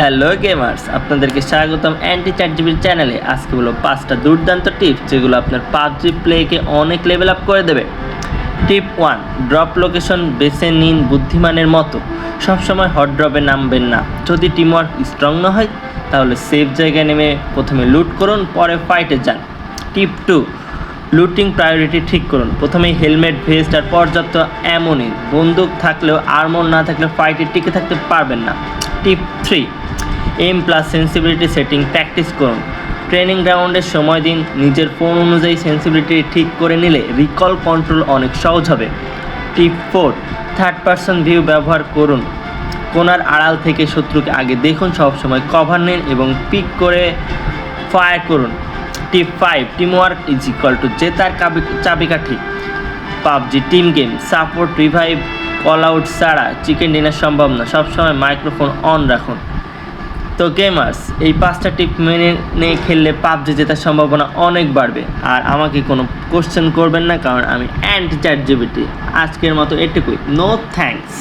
Hello gamers, আপনাদেরকে স্বাগতম anti chat জিবির চ্যানেলে। আজকে হলো পাঁচটা দুর্দান্ত টিপ, যেগুলো আপনার পাবজি প্লেকে অনেক লেভেল আপ করে দেবে। টিপ ওয়ান, ড্রপ লোকেশন বেছে নিন বুদ্ধিমানের মতো। সবসময় হট ড্রপে নামবেন না। যদি টিমওয়ার্ক স্ট্রং না হয়, তাহলে সেফ জায়গায় নেমে প্রথমে লুট করুন, পরে ফাইটে যান। টিপ টু লুটিং প্রায়োরিটি ঠিক করুন। প্রথমে হেলমেট ভেস্ট আর পর্যাপ্ত অ্যামোনিন বন্দুক থাকলেও আর্মর না থাকলে ফাইটে টিকে থাকতে পারবেন না। Tip three M plus sensibility setting practice করুন। ট্রেনিং গ্রাউন্ডের সময় দিন, নিজের ফোন অনুযায়ী সেন্সিবিলিটি ঠিক করে নিলে রিকল কন্ট্রোল অনেক সহজ হবে। Tip four third person view ব্যবহার করুন। কোনার আড়াল থেকে শত্রুকে আগে দেখুন সবসময় কভার নিন এবং পিক করে ফায়ার করুন। Tip five team work is equal to জেতার চাবিকাঠি। PUBG team game support revive call out ছাড়া চিকেন ডিনার সম্ভব না। সবসময় মাইক্রোফোন অন রাখুন। তো গেমার্স এই পাঁচটা টিপ মেনে নিয়ে খেললে পাবজি জেতার সম্ভাবনা অনেক বাড়বে। আর আমাকে কোনো কোশ্চেন করবেন না, কারণ আমি অ্যান্টি চ্যাট জিবিটি আজকের মতো এটুকুই। No thanks